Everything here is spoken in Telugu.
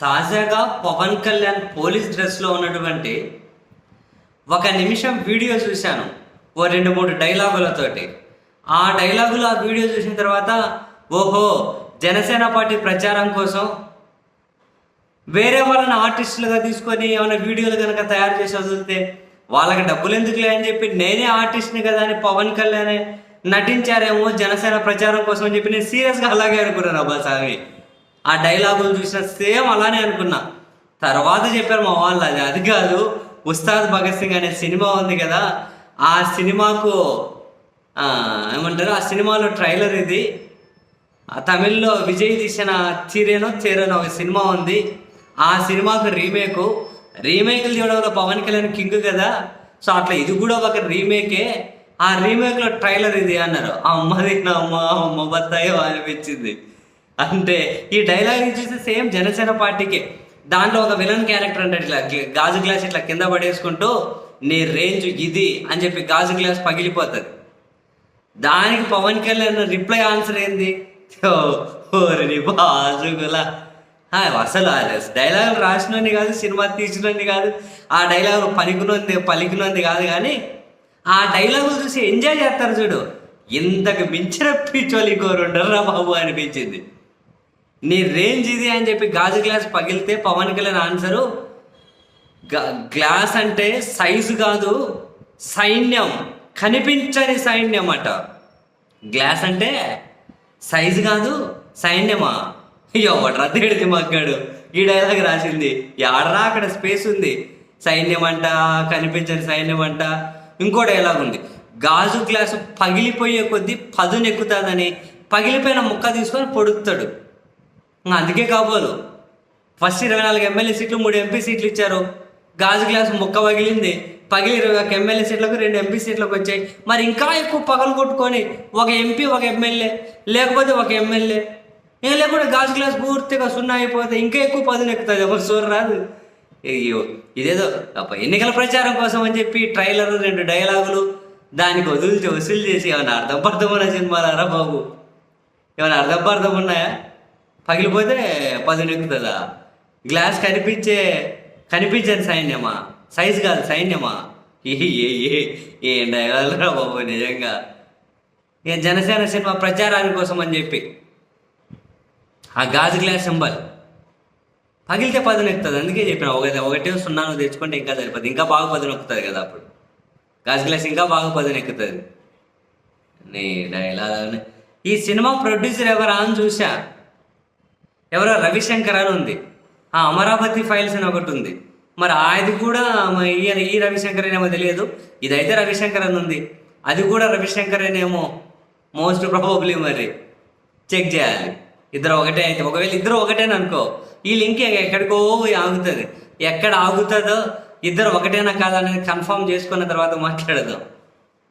తాజాగా పవన్ కళ్యాణ్ పోలీస్ డ్రెస్లో ఉన్నటువంటి ఒక నిమిషం వీడియో చూశాను ఓ రెండు మూడు డైలాగులతోటి. ఆ డైలాగులు ఆ వీడియో చూసిన తర్వాత ఓహో జనసేన పార్టీ ప్రచారం కోసం వేరే వాళ్ళని ఆర్టిస్టులుగా తీసుకొని ఏమైనా వీడియోలు కనుక తయారు చేసి వదిలితే వాళ్ళకి డబ్బులు ఎందుకులే అని చెప్పి నేనే ఆర్టిస్ట్ని కదా అని పవన్ కళ్యాణ్ నటించారేమో జనసేన ప్రచారం కోసం అని చెప్పి నేను సీరియస్గా అలాగే అనుకున్నాను అబ్బా స్వామి ఆ డైలాగులు చూసిన సేమ్ అలానే అనుకున్నా. తర్వాత చెప్పారు మా వాళ్ళు అది అది కాదు ఉస్తాద్ భగత్ సింగ్ అనే సినిమా ఉంది కదా ఆ సినిమాకు ఏమంటారు ఆ సినిమాలో ట్రైలర్ ఇది. ఆ తమిళ్ళో విజయ్ తీసిన చీరేనో చేరేనో ఒక సినిమా ఉంది. ఆ సినిమాకు రీమేక్. రీమేక్లు తీయడంలో పవన్ కళ్యాణ్ కింగ్ కదా. సో అట్లా ఇది కూడా ఒక రీమేకే. ఆ రీమేక్లో ట్రైలర్ ఇది అన్నారు. అమ్మది నా అమ్మ అమ్మ బత్తాయో అనిపించింది. అంటే ఈ డైలాగ్ చూస్తే సేమ్ జనసేన పార్టీకే. దాంట్లో ఒక విలన్ క్యారెక్టర్ అంటే ఇట్లా గాజు గ్లాస్ ఇట్లా కింద పడేసుకుంటూ నీ రేంజ్ ఇది అని చెప్పి గాజు గ్లాస్ పగిలిపోతుంది. దానికి పవన్ కళ్యాణ్ రిప్లై ఆన్సర్ ఏంది? ఓ, ఓరి నీ అసలు డైలాగ్ డైలాగులు రాసినోని కాదు సినిమా తీసినోని కాదు ఆ డైలాగులు పలికినోంది పలికినోంది కాదు కానీ ఆ డైలాగులు చూసి ఎంజాయ్ చేస్తారు చూడు. ఇంతకు మించిన పిచ్చోళ్ళు ఇంకో ఉండరురా బాబు అనిపించింది. నీ రేంజ్ ఇది అని చెప్పి గాజు గ్లాస్ పగిలితే పవన్ కళ్యాణ్ ఆన్సరు గ- గ్లాస్ అంటే సైజు కాదు సైన్యం. కనిపించని సైన్యం అట. గ్లాస్ అంటే సైజు కాదు సైన్యమా? ఎవడ్రా తేడిది మగ్గాడు. ఈ డైలాగ్ రాసింది. ఎవడరా అక్కడ స్పేస్ ఉంది. సైన్యం అంట కనిపించని సైన్యం అంట. ఇంకో డైలాగ్ ఉంది. గాజు గ్లాసు పగిలిపోయే కొద్దీ పదునెక్కుతుందని పగిలిపోయిన ముక్క తీసుకొని పొడుగుతాడు. అందుకే కాబోలు. ఫస్ట్ ఇరవై నాలుగు ఎమ్మెల్యే సీట్లు మూడు ఎంపీ సీట్లు ఇచ్చారు. గాజు గ్లాస్ ముక్క పగిలింది. పగిలి ఇరవై ఒక ఎమ్మెల్యే సీట్లకు రెండు ఎంపీ సీట్లకు వచ్చాయి. మరి ఇంకా ఎక్కువ పగలు కొట్టుకొని ఒక ఎంపీ ఒక ఎమ్మెల్యే లేకపోతే ఒక ఎమ్మెల్యే. ఇంకా లేకుండా గాజు గ్లాస్ పూర్తిగా సున్నా అయిపోతే ఇంకా ఎక్కువ పదును ఎక్కుతుంది ఎవరు చూడ రాదు. అయ్యో ఇదేదో ఎన్నికల ప్రచారం కోసం అని చెప్పి ట్రైలర్ రెండు డైలాగులు దానికి వదిలిచి వసూలు చేసి ఏమైనా అర్థం పర్థమైన సినిమాలారా బాబు. ఏమైనా అర్థం పర్థం ఉన్నాయా? పగిలిపోతే పదును ఎక్కుతుందా గ్లాస్ కనిపించే కనిపించని సైన్యమా? సైజు కాదు సైన్యమా? ఏ ఏ ఏ ఏం డైలాగురా బాబు నిజంగా. ఇక జనసేన సినిమా ప్రచారాని కోసం అని చెప్పి. ఆ గాజు గ్లాస్ సింబల్. పగిలితే పదును ఎక్కుతుంది అందుకే చెప్పిన. ఒకటి ఒకటే సున్నాను తెచ్చుకుంటే ఇంకా సరిపోతుంది ఇంకా బాగా పదును ఎక్కుతుంది కదా అప్పుడు. గాజు గ్లాస్ ఇంకా బాగా పదును ఎక్కుతుంది నీ. డైలాగ్ ఈ సినిమా ప్రొడ్యూసర్ ఎవరా అని చూసా ఎవరో రవిశంకర్ అని ఉంది. ఆ అమరావతి ఫైల్స్ అని ఒకటి ఉంది. మరి అది కూడా ఈయన ఈ రవిశంకర్ అనేమో తెలియదు. ఇదైతే రవిశంకర్ అని ఉంది. అది కూడా రవిశంకర్ అనేమో మోస్ట్ ప్రాబబ్లీ మరి చెక్ చేయాలి. ఇద్దరు ఒకటే అయితే. ఒకవేళ ఇద్దరు ఒకటేని అనుకో ఈ లింక్ ఎక్కడికో పోయి ఆగుతుంది. ఎక్కడ ఆగుతుందో ఇద్దరు ఒకటేనా కాదా అనేది కన్ఫర్మ్ చేసుకున్న తర్వాత మాట్లాడదాం.